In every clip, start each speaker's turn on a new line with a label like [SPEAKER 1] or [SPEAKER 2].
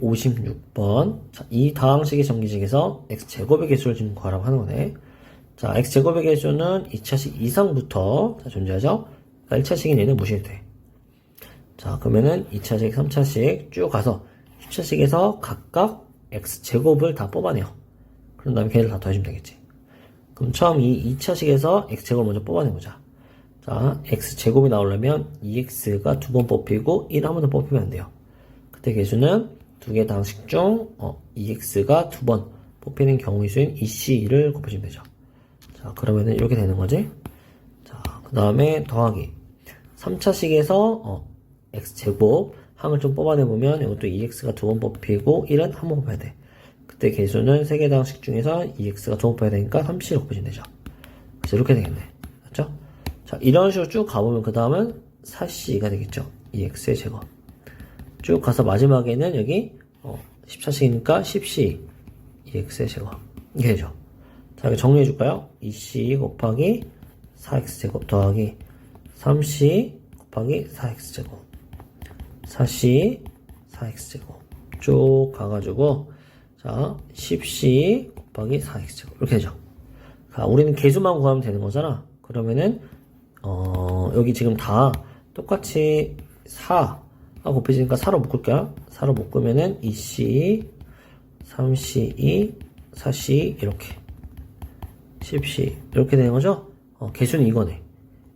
[SPEAKER 1] 256번. 자, 이 다항식의 전기식에서 x제곱의 개수를 지금 구하라고 하는 거네. 자, x제곱의 개수는 2차식 이상부터 자, 존재하죠? 그러니까 1차식인 얘는 무시해도 돼. 자, 그러면은 2차식, 3차식 쭉 가서 10차식에서 각각 x제곱을 다 뽑아내요. 그런 다음에 걔를 다 더해주면 되겠지. 그럼 처음 이 2차식에서 x제곱을 먼저 뽑아내보자. 자, x제곱이 나오려면 2x가 두 번 뽑히고 1 한 번 더 뽑히면 안 돼요. 그때 개수는 두개 다항식 중 어, 2x가 두 번 뽑히는 경우의 수인 2c를 곱해주면 되죠. 자, 그러면은 이렇게 되는 거지. 자, 그 다음에 더하기. 3차식에서 어, x제곱 항을 좀 뽑아내보면 이것도 2x가 두 번 뽑히고 1은 한 번 뽑아야 돼. 그때 개수는 세개 다항식 중에서 2x가 두 번 뽑아야 되니까 3c를 곱해주면 되죠. 그래서 이렇게 되겠네. 맞죠? 자, 이런 식으로 쭉 가보면 그 다음은 4c가 되겠죠. 2x의 제곱. 쭉 가서 마지막에는 여기 어, 14씩이니까 10c 2x의 제곱. 이게 되죠. 자, 이거 정리해 줄까요? 2c 곱하기 4x 제곱 더하기 3c 곱하기 4x 제곱. 4c 4x 제곱. 쭉 가가지고 자 10c 곱하기 4x 제곱 이렇게 되죠. 자, 우리는 개수만 구하면 되는 거잖아. 그러면은 어, 여기 지금 다 똑같이 4 가 곱해지니까 4로 묶을게요. 4로 묶으면은 2C, 3C2, 4C 이렇게 10C 이렇게 되는 거죠? 어, 개수는 이거네.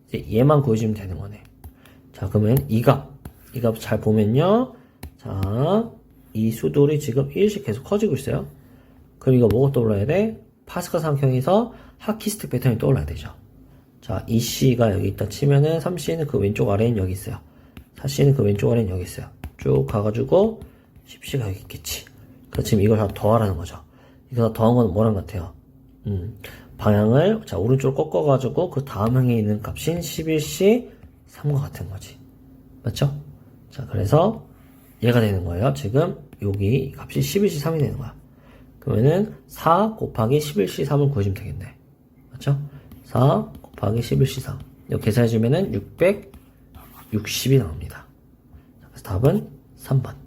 [SPEAKER 1] 이제 얘만 구해주면 되는 거네. 자, 그러면 이 값, 이 값 잘 보면요. 자, 이 수돌이 지금 1씩 계속 커지고 있어요. 그럼 이거 뭐가 떠올라야 돼? 파스칼 상형에서 하키스틱 패턴이 떠올라야 되죠. 자, 2C가 여기 있다 치면은 3C는 그 왼쪽 아래엔 여기 있어요. 4C는 그 왼쪽 아래엔 여기 있어요. 쭉 가가지고 10C가 여기 있겠지. 그래서 지금 이걸 다 더하라는 거죠. 이거 다 더한 건 뭐랑 같아요? 음, 방향을 자 오른쪽으로 꺾어가지고 그 다음 항에 있는 값인 11C 3과 같은 거지. 맞죠? 자, 그래서 얘가 되는 거예요. 지금 여기 값이 11C 3이 되는 거야. 그러면은 4 곱하기 11C 3을 구해주면 되겠네. 맞죠? 4 곱하기 11C 3. 이거 계산해주면은 660이 나옵니다. 답은 3번.